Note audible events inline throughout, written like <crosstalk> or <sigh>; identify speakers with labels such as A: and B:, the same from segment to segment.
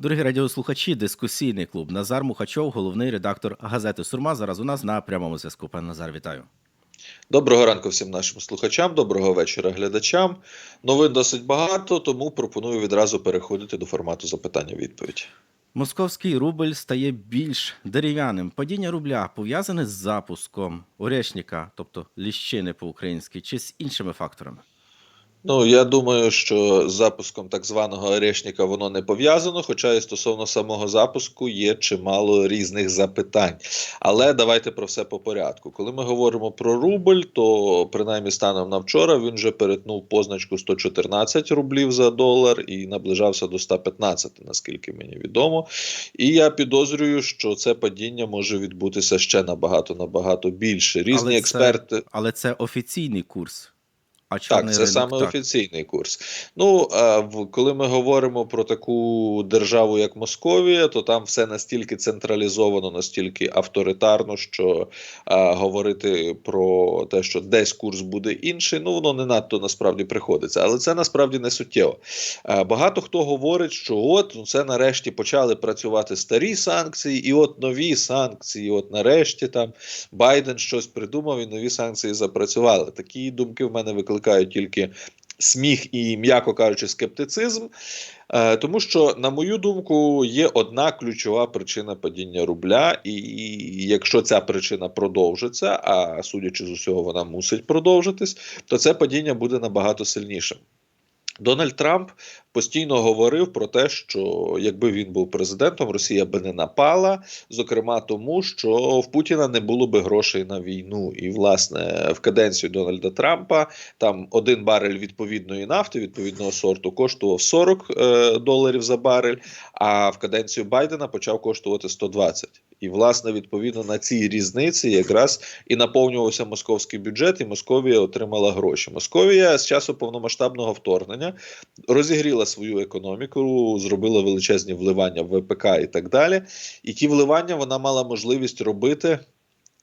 A: Дорогі радіослухачі, дискусійний клуб Назар Мухачов, головний редактор газети Сурма. Зараз у нас на прямому зв'язку. Пане Назар, вітаю.
B: Доброго ранку всім нашим слухачам, доброго вечора глядачам. Новин досить багато, тому пропоную відразу переходити до формату запитання-відповідь.
A: Московський рубль стає більш дерев'яним. Падіння рубля пов'язане з запуском Орешника, тобто ліщини по-українськи, чи з іншими факторами?
B: Ну, я думаю, що з запуском так званого орешника воно не пов'язано, хоча і стосовно самого запуску є чимало різних запитань. Але давайте про все по порядку. Коли ми говоримо про рубль, то принаймні станом на вчора він вже перетнув позначку 114 рублів за долар і наближався до 115, наскільки мені відомо. І я підозрюю, що це падіння може відбутися ще набагато набагато більше. Різні
A: Але це-
B: експерти.
A: Але це офіційний курс. А
B: Так, це
A: ринок
B: саме
A: так.
B: офіційний курс. Ну, а в коли ми говоримо про таку державу, як Московія, то там все настільки централізовано, настільки авторитарно, що а, говорити про те, що десь курс буде інший, ну воно не надто насправді приходиться. Але це насправді не суттєво. А, багато хто говорить, що от ну, це нарешті почали працювати старі санкції, і от нові санкції. От нарешті там Байден щось придумав і нові санкції запрацювали. Такі думки в мене викликають тільки сміх і, м'яко кажучи, скептицизм. Е, тому що, на мою думку, є одна ключова причина падіння рубля, і, і якщо ця причина продовжиться, а судячи з усього, вона мусить продовжитись, то це падіння буде набагато сильнішим. Дональд Трамп постійно говорив про те, що якби він був президентом, Росія би не напала, зокрема тому, що в Путіна не було би грошей на війну. І власне в каденцію Дональда Трампа там один барель відповідної нафти, відповідного сорту, коштував 40 е, доларів за барель, а в каденцію Байдена почав коштувати 120. І власне відповідно на цій різниці якраз і наповнювався московський бюджет, і Московія отримала гроші. Московія з часу повномасштабного вторгнення розігріла свою економіку, зробила величезні вливання в ВПК і так далі. І ті вливання вона мала можливість робити.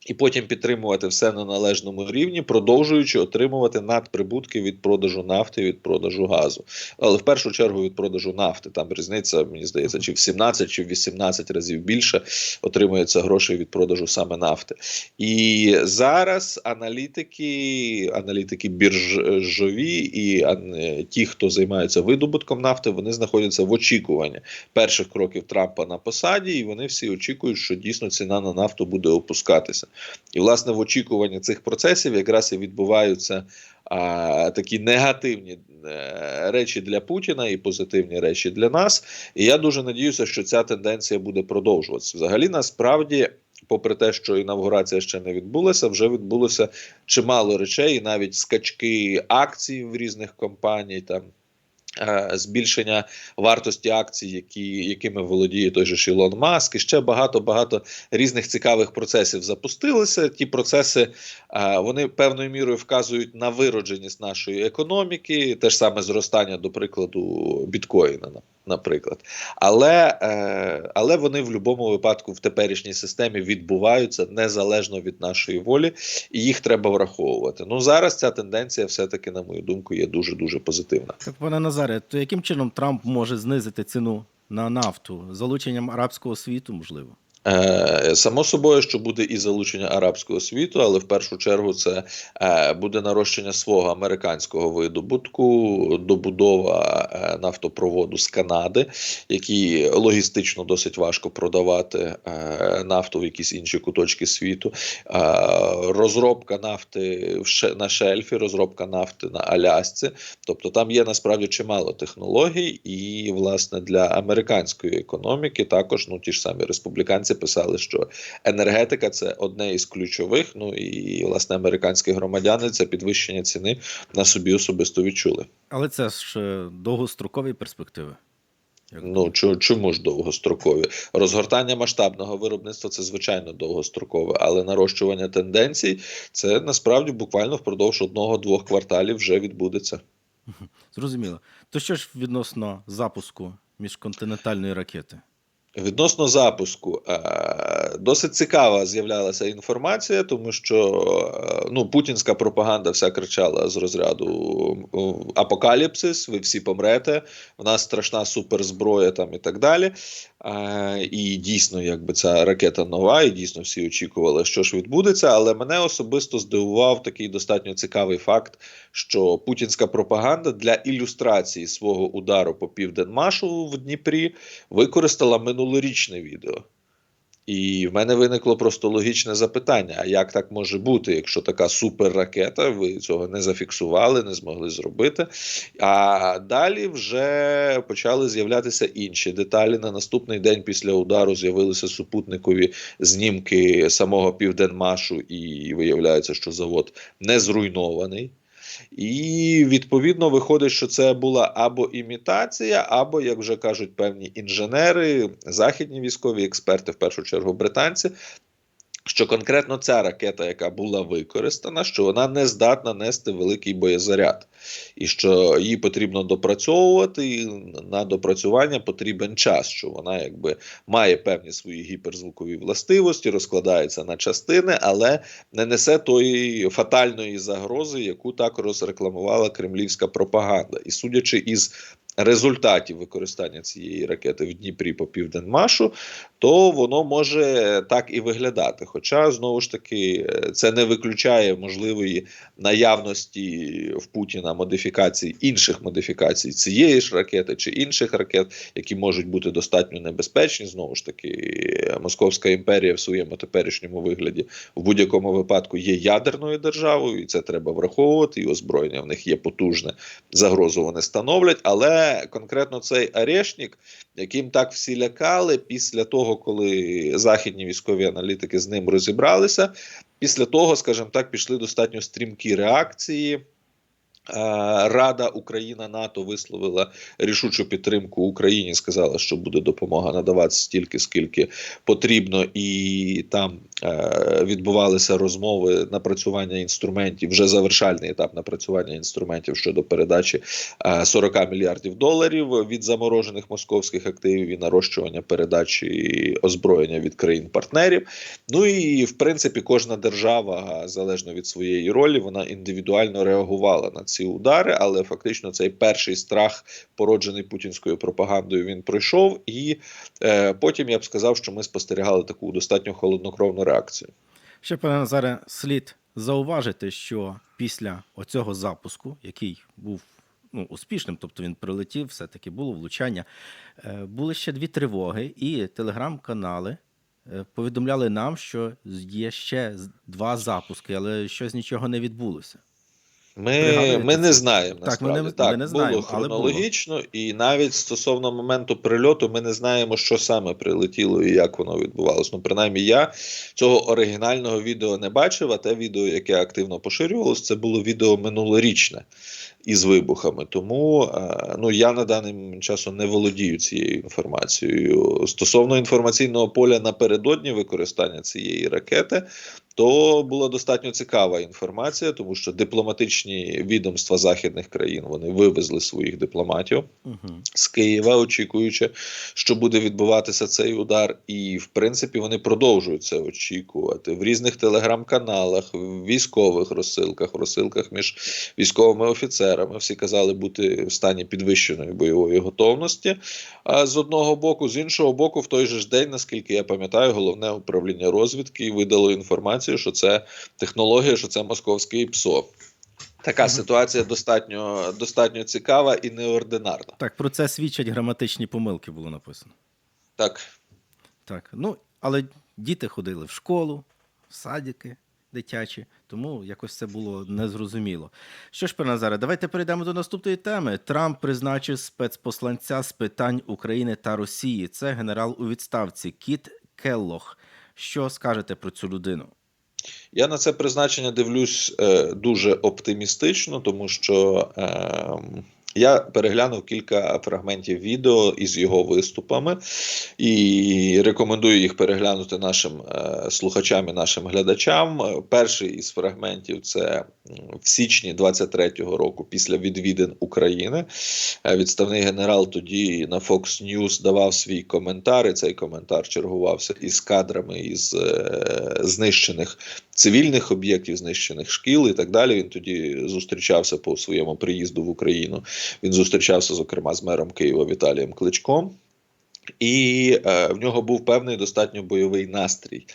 B: І потім підтримувати все на належному рівні, продовжуючи отримувати надприбутки від продажу нафти, від продажу газу. Але в першу чергу від продажу нафти. Там різниця, мені здається, чи в 17, чи в 18 разів більше отримується грошей від продажу саме нафти. І зараз аналітики, аналітики біржові і ті, хто займаються видобутком нафти, вони знаходяться в очікуванні перших кроків Трампа на посаді, і вони всі очікують, що дійсно ціна на нафту буде опускатися. І, власне, в очікуванні цих процесів якраз і відбуваються а, такі негативні е, речі для Путіна і позитивні речі для нас. І я дуже надіюся, що ця тенденція буде продовжуватися. Взагалі, насправді. Попри те, що інавгурація ще не відбулася, вже відбулося чимало речей, і навіть скачки акцій в різних компаній, там збільшення вартості акцій, які, якими володіє той же Шілон Ілон Маск, і ще багато багато різних цікавих процесів запустилися. Ті процеси е, вони певною мірою вказують на виродженість нашої економіки, те ж саме зростання, до прикладу, біткоїна. На- Наприклад, але, е, але вони в будь-якому випадку в теперішній системі відбуваються незалежно від нашої волі, і їх треба враховувати. Ну зараз ця тенденція, все-таки, на мою думку, є дуже дуже позитивна.
A: Пане Назаре, то яким чином Трамп може знизити ціну на нафту? Залученням арабського світу, можливо?
B: Е, Само собою, що буде і залучення арабського світу, але в першу чергу це е, буде нарощення свого американського видобутку, добудова е, нафтопроводу з Канади, який логістично досить важко продавати нафту в якісь інші куточки світу, розробка нафти на шельфі, розробка нафти на Алясці. Тобто там є насправді чимало технологій, і власне для американської економіки також ну ті ж самі республіканці писали, що енергетика це одне із ключових. Ну і власне американські громадяни це підвищення ціни на собі особисто відчули.
A: Але це ж е, довгострокові перспективи.
B: Ну чому ж довгострокові? Розгортання масштабного виробництва це звичайно довгострокове, але нарощування тенденцій це насправді буквально впродовж одного-двох кварталів вже відбудеться.
A: Зрозуміло. То що ж відносно запуску міжконтинентальної ракети?
B: Відносно запуску, е, досить цікава з'являлася інформація, тому що е, ну, путінська пропаганда вся кричала з розряду апокаліпсис, ви всі помрете, в нас страшна суперзброя там і так далі. І дійсно, якби ця ракета нова, і дійсно всі очікували, що ж відбудеться. Але мене особисто здивував такий достатньо цікавий факт, що путінська пропаганда для ілюстрації свого удару по південмашу в Дніпрі використала минулорічне відео. І в мене виникло просто логічне запитання: а як так може бути, якщо така суперракета, ви цього не зафіксували, не змогли зробити? А далі вже почали з'являтися інші деталі. На наступний день після удару з'явилися супутникові знімки самого Південмашу, і виявляється, що завод не зруйнований. І відповідно виходить, що це була або імітація, або, як вже кажуть певні інженери, західні військові експерти, в першу чергу британці. Що конкретно ця ракета, яка була використана, що вона не здатна нести великий боєзаряд, і що її потрібно допрацьовувати, і на допрацювання потрібен час, що вона якби має певні свої гіперзвукові властивості, розкладається на частини, але не несе тої фатальної загрози, яку так розрекламувала кремлівська пропаганда. І судячи із результатів використання цієї ракети в Дніпрі по Південмашу, то воно може так і виглядати. Хоча, знову ж таки, це не виключає можливої наявності в Путіна модифікацій інших модифікацій цієї ж ракети чи інших ракет, які можуть бути достатньо небезпечні. Знову ж таки, Московська імперія в своєму теперішньому вигляді в будь-якому випадку є ядерною державою, і це треба враховувати. І озброєння в них є потужне, загрозу вони становлять. Але конкретно цей арешник, яким так всі лякали, після того, коли західні військові аналітики з ним розібралися, після того, скажімо так, пішли достатньо стрімкі реакції. Рада Україна НАТО висловила рішучу підтримку Україні. Сказала, що буде допомога надаватися стільки, скільки потрібно, і там відбувалися розмови напрацювання інструментів. Вже завершальний етап напрацювання інструментів щодо передачі е, 40 мільярдів доларів від заморожених московських активів і нарощування передачі озброєння від країн-партнерів. Ну і в принципі кожна держава, залежно від своєї ролі, вона індивідуально реагувала на ці удари, але фактично цей перший страх, породжений путінською пропагандою, він пройшов. І е, потім я б сказав, що ми спостерігали таку достатньо холоднокровну реакцію.
A: Ще, пане Назаре, слід зауважити, що після оцього запуску, який був ну, успішним, тобто він прилетів, все-таки було влучання, е, були ще дві тривоги, і телеграм-канали е, повідомляли нам, що є ще два запуски, але щось нічого не відбулося.
B: Ми, ми не знаємо
A: Так, ми не-
B: насправді.
A: ми
B: так,
A: не
B: було
A: знаємо, але було.
B: хронологічно, і навіть стосовно моменту прильоту, ми не знаємо, що саме прилетіло і як воно відбувалося. Ну, принаймні, я цього оригінального відео не бачив, а те відео, яке активно поширювалося, це було відео минулорічне із вибухами. Тому е, ну, я на даний час не володію цією інформацією. Стосовно інформаційного поля напередодні використання цієї ракети, то була достатньо цікава інформація, тому що дипломатичні відомства західних країн вони вивезли своїх дипломатів
A: Угу.
B: з Києва, очікуючи, що буде відбуватися цей удар. І в принципі вони продовжують це очікувати в різних телеграм-каналах, в військових розсилках, в розсилках між військовими офіцерами. Всі казали бути в стані підвищеної бойової готовності. А з одного боку, з іншого боку, в той же ж день, наскільки я пам'ятаю, головне управління розвідки видало інформацію, що це технологія, що це московський ПСО. Така ситуація достатньо, достатньо цікава і неординарна.
A: Так, про це свідчать граматичні помилки, було написано.
B: Так,
A: Так, ну, але діти ходили в школу, в садики дитячі, тому якось це було незрозуміло. Що ж, пане Назаре, давайте перейдемо до наступної теми. Трамп призначив спецпосланця з питань України та Росії. Це генерал у відставці Кіт Келлох. Що скажете про цю людину?
B: Я на це призначення дивлюсь е, дуже оптимістично, тому що е, Я переглянув кілька фрагментів відео із його виступами і рекомендую їх переглянути нашим е, слухачам і нашим глядачам. Перший із фрагментів це в січні 23-го року, після відвідин України. Е, Відставний генерал тоді на Fox News давав свій коментар. І цей коментар чергувався із кадрами із е, знищених цивільних об'єктів, знищених шкіл і так далі. Він тоді зустрічався по своєму приїзду в Україну. Він зустрічався, зокрема, з мером Києва Віталієм Кличком. І е, в нього був певний достатньо бойовий настрій.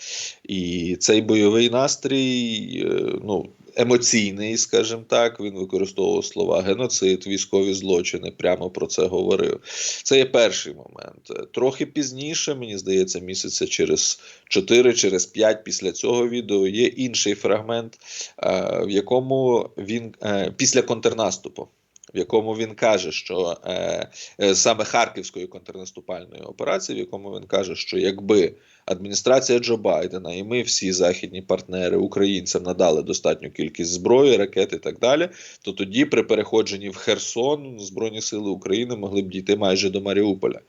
B: І цей бойовий настрій, е, ну, емоційний, скажімо так, він використовував слова геноцид, військові злочини, прямо про це говорив. Це є перший момент. Трохи пізніше, мені здається, місяця через 4, через 5 після цього відео є інший фрагмент, е, в якому він е, після контрнаступу. В якому він каже, що е, е, саме Харківської контрнаступальної операції, в якому він каже, що якби адміністрація Джо Байдена і ми, всі західні партнери українцям надали достатню кількість зброї, ракет і так далі, то тоді при переходженні в Херсон Збройні сили України могли б дійти майже до Маріуполя.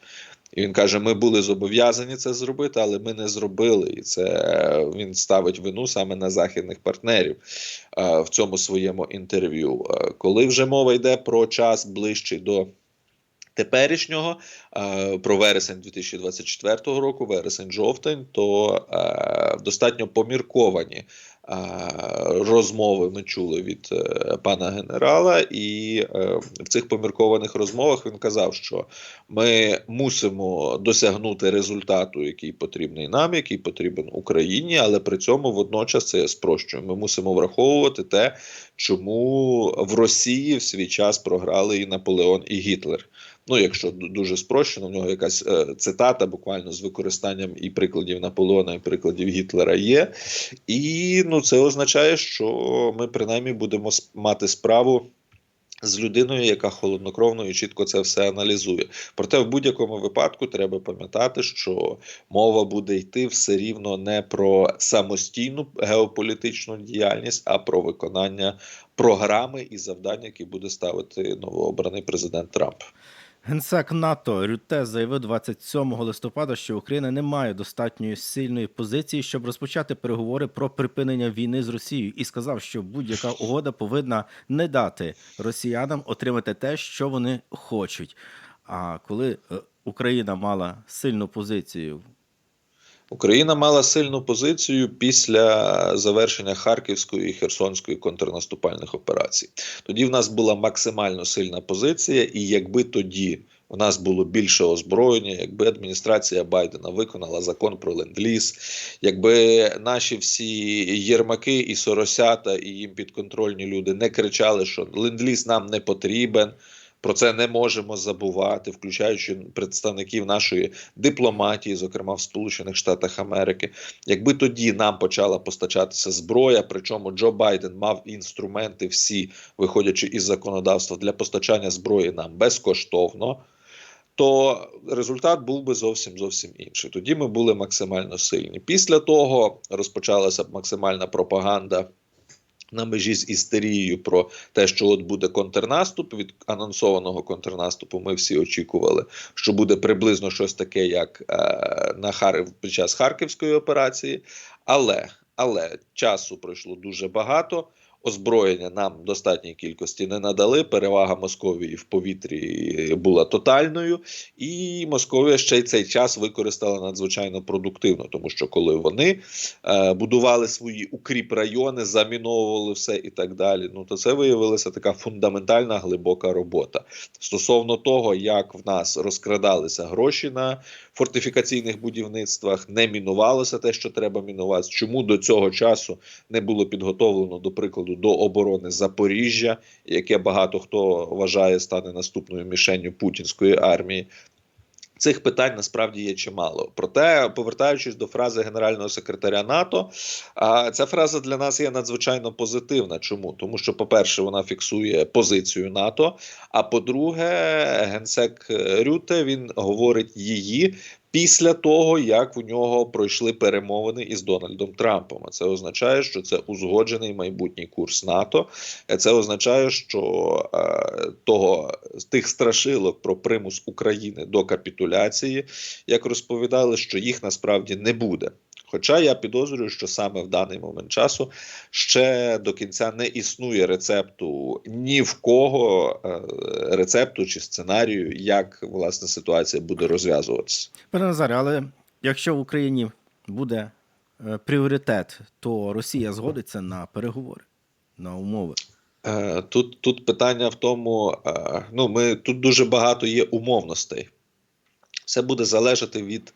B: І він каже: ми були зобов'язані це зробити, але ми не зробили. І це е, він ставить вину саме на західних партнерів е, в цьому своєму інтерв'ю. Е, Коли вже мова йде про час ближчий до. Теперішнього про вересень 2024 року, вересень-жовтень, то е, достатньо помірковані розмови ми чули від е, пана генерала, і е, в цих поміркованих розмовах він казав, що ми мусимо досягнути результату, який потрібний нам, який потрібен Україні, але при цьому водночас це я спрощую. Ми мусимо враховувати те, чому в Росії в свій час програли і Наполеон, і Гітлер. Ну, якщо дуже спрощено, в нього якась е, цитата, буквально з використанням і прикладів Наполеона, і прикладів Гітлера є. І ну, це означає, що ми принаймні будемо мати справу. З людиною, яка холоднокровно і чітко це все аналізує. Проте в будь-якому випадку треба пам'ятати, що мова буде йти все рівно не про самостійну геополітичну діяльність, а про виконання програми і завдань, які буде ставити новообраний президент Трамп.
A: Генсек НАТО Рюте заявив 27 листопада, що Україна не має достатньої сильної позиції, щоб розпочати переговори про припинення війни з Росією, і сказав, що будь-яка угода повинна не дати росіянам отримати те, що вони хочуть. А коли е, Україна мала сильну позицію
B: Україна мала сильну позицію після завершення Харківської і Херсонської контрнаступальних операцій. Тоді в нас була максимально сильна позиція, і якби тоді в нас було більше озброєння, якби адміністрація Байдена виконала закон про ленд-ліз, якби наші всі єрмаки і соросята, і їм підконтрольні люди не кричали, що ленд-ліз нам не потрібен. Про це не можемо забувати, включаючи представників нашої дипломатії, зокрема в Сполучених Штатах Америки. Якби тоді нам почала постачатися зброя, причому Джо Байден мав інструменти всі, виходячи із законодавства для постачання зброї нам безкоштовно. То результат був би зовсім зовсім інший. Тоді ми були максимально сильні. Після того розпочалася максимальна пропаганда на межі з істерією про те, що от буде контрнаступ. Від анонсованого контрнаступу ми всі очікували, що буде приблизно щось таке, як е, на Хар... під час Харківської операції. Але, але часу пройшло дуже багато. Озброєння нам в достатній кількості не надали. Перевага Московії в повітрі була тотальною, і Московія ще й цей час використала надзвичайно продуктивно, тому що коли вони е, будували свої укріп райони, заміновували все і так далі. Ну то це виявилася така фундаментальна глибока робота стосовно того, як в нас розкрадалися гроші на фортифікаційних будівництвах, не мінувалося те, що треба мінувати. Чому до цього часу не було підготовлено, до прикладу, до оборони Запоріжжя, яке багато хто вважає стане наступною мішенню путінської армії. Цих питань насправді є чимало. Проте, повертаючись до фрази генерального секретаря НАТО, ця фраза для нас є надзвичайно позитивна. Чому? Тому що, по-перше, вона фіксує позицію НАТО. А по-друге, генсек Рюте він говорить її Після того, як у нього пройшли перемовини із Дональдом Трампом, А це означає, що це узгоджений майбутній курс НАТО. Це означає, що е, того тих страшилок про примус України до капітуляції, як розповідали, що їх насправді не буде. Хоча я підозрюю, що саме в даний момент часу ще до кінця не існує рецепту ні в кого е, рецепту чи сценарію, як власне ситуація буде розв'язуватися.
A: Пане Назаре, але якщо в Україні буде е, пріоритет, то Росія згодиться на переговори, на умови.
B: Е, Тут, тут питання в тому, ну ми тут дуже багато є умовностей. Все буде залежати від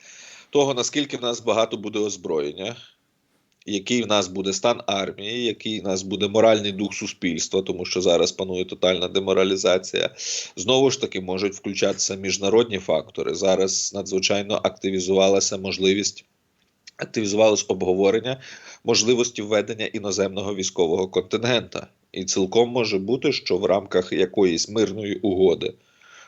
B: того, наскільки в нас багато буде озброєння, який в нас буде стан армії, який в нас буде моральний дух суспільства, тому що зараз панує тотальна деморалізація. Знову ж таки, можуть включатися міжнародні фактори. Зараз надзвичайно активізувалася можливість. Активізувалось обговорення можливості введення іноземного військового контингента. І цілком може бути, що в рамках якоїсь мирної угоди,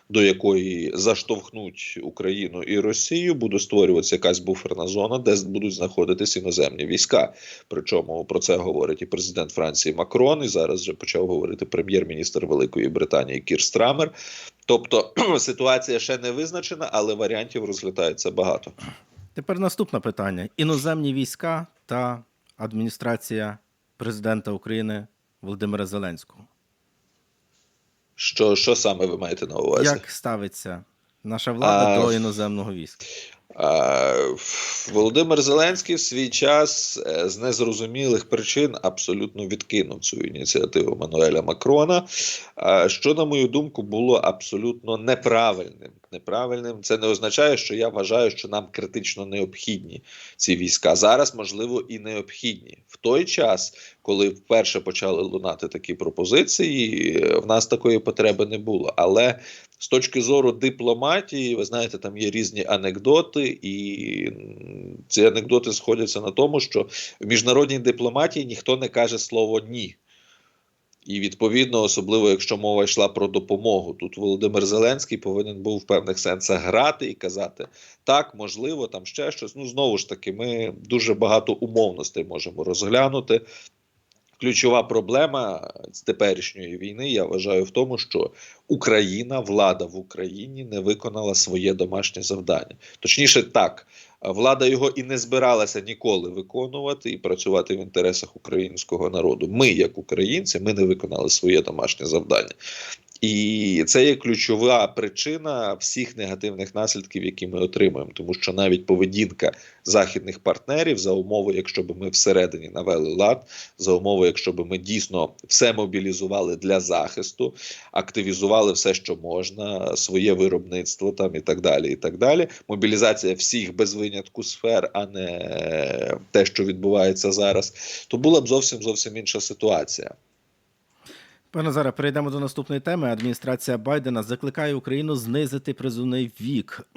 B: до якої заштовхнуть Україну і Росію, буде створюватися якась буферна зона, де будуть знаходитись іноземні війська. Причому про це говорить і президент Франції Макрон, і зараз вже почав говорити прем'єр-міністр Великої Британії Кір Страмер. Тобто <clears throat> ситуація ще не визначена, але варіантів розглядається багато.
A: Тепер наступне питання: іноземні війська та адміністрація президента України Володимира Зеленського.
B: Що, що саме ви маєте на увазі?
A: Як ставиться наша влада
B: А,
A: до іноземного війська?
B: А, Володимир Зеленський в свій час е, з незрозумілих причин абсолютно відкинув цю ініціативу Мануеля Макрона, що, на мою думку, було абсолютно неправильним. Неправильним це не означає, що я вважаю, що нам критично необхідні ці війська. Зараз, можливо, і необхідні. В той час, коли вперше почали лунати такі пропозиції, в нас такої потреби не було. Але з точки зору дипломатії, ви знаєте, там є різні анекдоти, і ці анекдоти сходяться на тому, що в міжнародній дипломатії ніхто не каже слово ні. І відповідно, особливо якщо мова йшла про допомогу, тут Володимир Зеленський повинен був в певних сенсах грати і казати так, можливо, там ще щось. Ну знову ж таки, ми дуже багато умовностей можемо розглянути. Ключова проблема з теперішньої війни, я вважаю, в тому, що Україна, влада в Україні не виконала своє домашнє завдання. Точніше, так, влада його і не збиралася ніколи виконувати і працювати в інтересах українського народу. Ми, як українці, ми не виконали своє домашнє завдання. І це є ключова причина всіх негативних наслідків, які ми отримуємо, тому що навіть поведінка західних партнерів за умови, якщо б ми всередині навели лад, за умови, якщо б ми дійсно все мобілізували для захисту, активізували все, що можна, своє виробництво там і так далі. І так далі. Мобілізація всіх без винятку сфер, а не те, що відбувається зараз, то була б зовсім зовсім інша ситуація.
A: Пане Назаре, перейдемо до наступної теми. Адміністрація Байдена закликає Україну знизити призовний вік.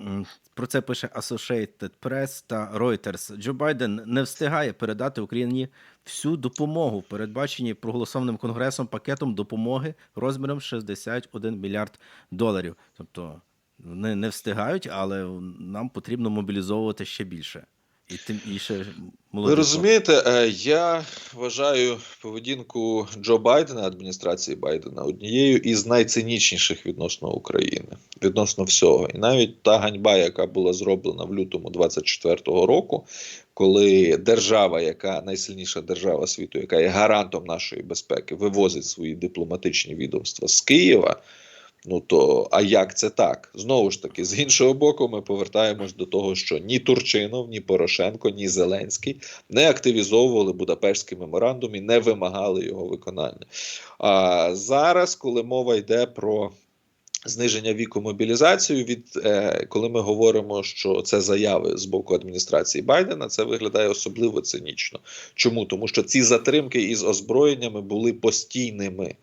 A: Про це пише Associated Press та Reuters. Джо Байден не встигає передати Україні всю допомогу, передбачені проголосованим конгресом пакетом допомоги розміром 61 мільярд доларів. Тобто вони не встигають, але нам потрібно мобілізовувати ще більше. І тим і ще
B: Ви розумієте, е, я вважаю поведінку Джо Байдена, адміністрації Байдена, однією із найцинічніших відносно України, відносно всього. І навіть та ганьба, яка була зроблена в лютому 24-го року, коли держава, яка найсильніша держава світу, яка є гарантом нашої безпеки, вивозить свої дипломатичні відомства з Києва. Ну то а як це так? Знову ж таки, з іншого боку, ми повертаємось до того, що ні Турчинов, ні Порошенко, ні Зеленський не активізовували Будапештський меморандум і не вимагали його виконання. А зараз, коли мова йде про зниження віку мобілізацію, від е, коли ми говоримо, що це заяви з боку адміністрації Байдена, це виглядає особливо цинічно. Чому? Тому що ці затримки із озброєннями були постійними.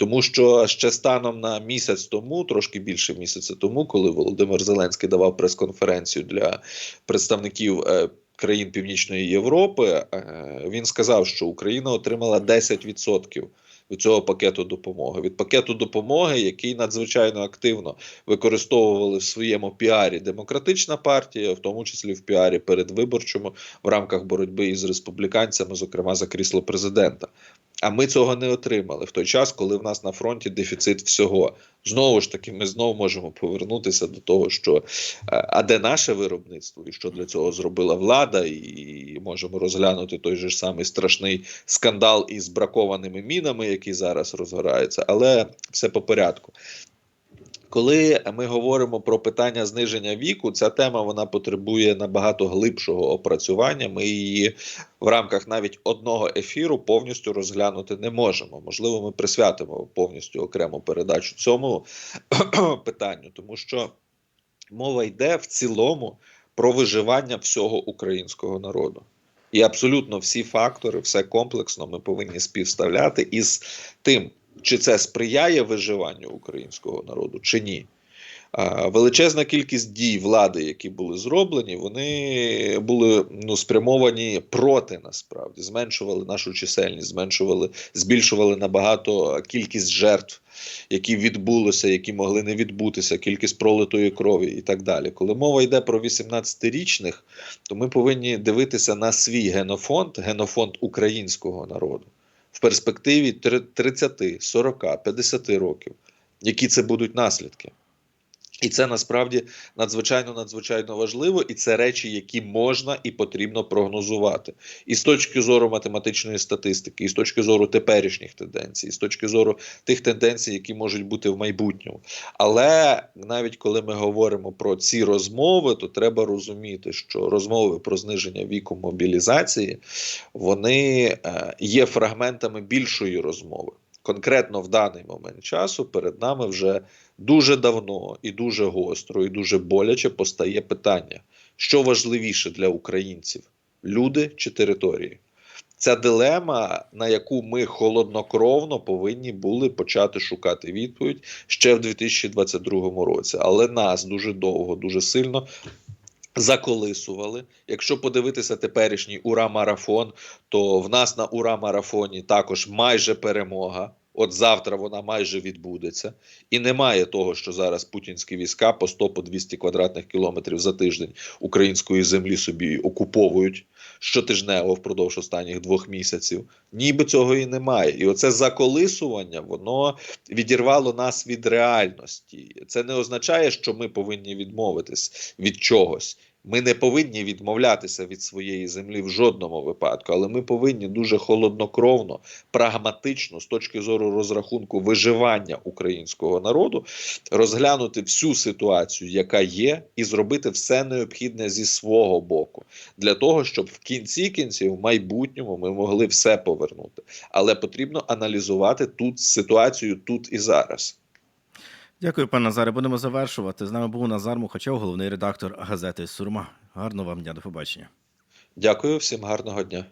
B: Тому що ще станом на місяць тому, трошки більше місяця тому, коли Володимир Зеленський давав прес-конференцію для представників е, країн Північної Європи, е, він сказав, що Україна отримала 10% від цього пакету допомоги, від пакету допомоги, який надзвичайно активно використовували в своєму піарі демократична партія, в тому числі в піарі передвиборчому в рамках боротьби із республіканцями, зокрема за крісло президента. А ми цього не отримали в той час, коли в нас на фронті дефіцит всього. Знову ж таки, ми знову можемо повернутися до того, що е, а де наше виробництво, і що для цього зробила влада, і можемо розглянути той же ж самий страшний скандал із бракованими мінами, який зараз розгорається, але все по порядку. Коли ми говоримо про питання зниження віку, ця тема вона потребує набагато глибшого опрацювання. Ми її в рамках навіть одного ефіру повністю розглянути не можемо. Можливо, ми присвятимо повністю окрему передачу цьому <clears throat> питанню, тому що мова йде в цілому про виживання всього українського народу. І абсолютно всі фактори, все комплексно ми повинні співставляти із тим, чи це сприяє виживанню українського народу, чи ні. Величезна кількість дій влади, які були зроблені, вони були ну, спрямовані проти насправді, зменшували нашу чисельність, зменшували, збільшували набагато кількість жертв, які відбулися, які могли не відбутися, кількість пролитої крові і так далі. Коли мова йде про 18-річних, то ми повинні дивитися на свій генофонд, генофонд українського народу в перспективі три- 30, 40, 50 років, які це будуть наслідки. І це насправді надзвичайно надзвичайно важливо, і це речі, які можна і потрібно прогнозувати. І з точки зору математичної статистики, і з точки зору теперішніх тенденцій, і з точки зору тих тенденцій, які можуть бути в майбутньому. Але навіть коли ми говоримо про ці розмови, то треба розуміти, що розмови про зниження віку мобілізації вони е, є фрагментами більшої розмови. Конкретно в даний момент часу перед нами вже дуже давно і дуже гостро, і дуже боляче постає питання, що важливіше для українців: люди чи території? Ця дилема, на яку ми холоднокровно повинні були почати шукати відповідь ще в 2022 році. Але нас дуже довго, дуже сильно заколисували. Якщо подивитися теперішній ура-марафон, то в нас на ура-марафоні також майже перемога. От завтра вона майже відбудеться, і немає того, що зараз путінські війська по 100 по 200 квадратних кілометрів за тиждень української землі собі окуповують щотижнево впродовж останніх двох місяців. Ніби цього і немає. І оце заколисування воно відірвало нас від реальності. Це не означає, що ми повинні відмовитись від чогось. Ми не повинні відмовлятися від своєї землі в жодному випадку, але ми повинні дуже холоднокровно, прагматично, з точки зору розрахунку виживання українського народу, розглянути всю ситуацію, яка є, і зробити все необхідне зі свого боку, для того, щоб в кінці кінців, в майбутньому, ми могли все повернути. Але потрібно аналізувати тут ситуацію тут і зараз.
A: Дякую, пане Назаре. Будемо завершувати. З нами був Назар Мухачев, головний редактор газети Сурма. Гарного вам дня, до побачення.
B: Дякую всім гарного дня.